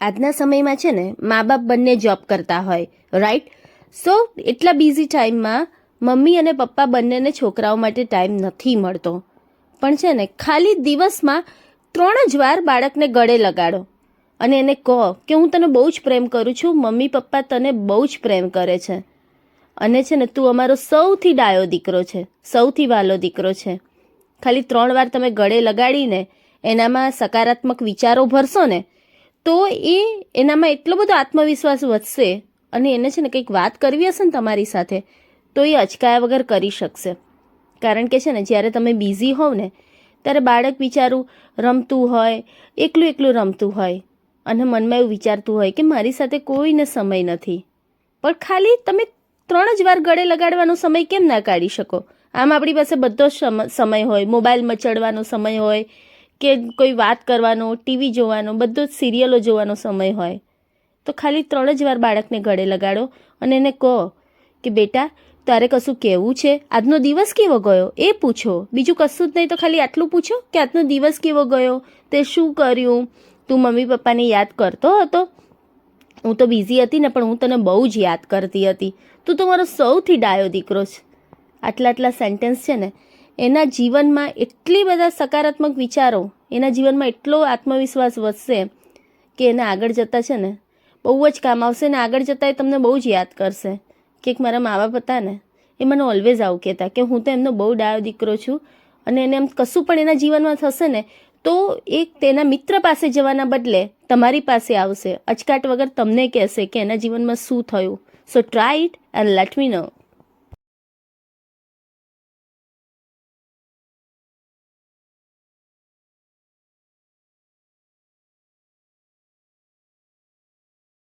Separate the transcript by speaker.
Speaker 1: આજના સમયમાં છે ને મા બાપ બંને જોબ કરતા હોય રાઈટ સો એટલા બિઝી ટાઈમમાં મમ્મી અને પપ્પા બંનેને છોકરાઓ માટે ટાઈમ નથી મળતો. પણ છે ને, ખાલી દિવસમાં ત્રણ જ વાર બાળકને ગળે લગાડો. અને એને કહો કે, હું તને બહુ જ પ્રેમ કરું છું, મમ્મી, પપ્પા તને બહુ જ પ્રેમ કરે છે. અને છે ને, તું અમારો સૌથી ડાયો દીકરો છે, સૌથી વાલો દીકરો છે. ખાલી ત્રણ વાર તમે ગળે લગાડીને એનામાં સકારાત્મક વિચારો ભરશો ને તો એ એનામાં એટલો બધો આત્મવિશ્વાસ વધશે અને એને છે ને કંઈક વાત કરવી હશે ને તમારી સાથે, તો એ અચકાયા વગર કરી શકશે. કારણ કે છે ને, જ્યારે તમે બિઝી હોવ ને, ત્યારે બાળક બિચારું રમતું હોય, એકલું એકલું રમતું હોય, અને મનમાં એવું વિચારતું હોય કે મારી સાથે કોઈને સમય નથી. પણ ખાલી તમે ત્રણ જ વાર ગળે લગાડવાનો સમય કેમ ના કાઢી શકો? આમ આપણી પાસે બધો સમય હોય મોબાઈલ મચડવાનો સમય હોય કે કોઈ વાત કરવાનો, ટીવી જોવાનો, બધો જ સિરિયલો જોવાનો સમય હોય. તો ખાલી ત્રણ જ વાર બાળકને ગળે લગાડો અને એને કહો કે, બેટા, તારે કશું કહેવું છે? આજનો દિવસ કેવો ગયો? એ પૂછો. બીજું કશું જ નહીં, તો ખાલી આટલું પૂછો કે, આજનો દિવસ કેવો ગયો? તે શું કર્યું? તું મમ્મી પપ્પાને યાદ કરતો હતો? હું તો બિઝી હતી ને, પણ હું તને બહુ જ યાદ કરતી હતી. તું તો મારો સૌથી ડાયો દીકરો છે. આટલા આટલા સેન્ટેન્સ છે ને, એના જીવનમાં એટલી બધા સકારાત્મક વિચારો એના જીવનમાં એટલો આત્મવિશ્વાસ વધશે કે એને આગળ જતાં છે ને, બહુ જ કામ આવશે ને આગળ જતાં એ તમને બહુ જ યાદ કરશે કે મારા મા બાપ હતા ને, એ મને ઓલવેઝ આવું કહેતા કે હું તો એમનો બહુ ડાયો દીકરો છું અને એને એમ કશું પણ એના જીવનમાં થશે ને, તો એ તેના મિત્ર પાસે જવાના બદલે તમારી પાસે આવશે. અચકાટ વગર તમને કહેશે કે એના જીવનમાં શું થયું. So try it and let me know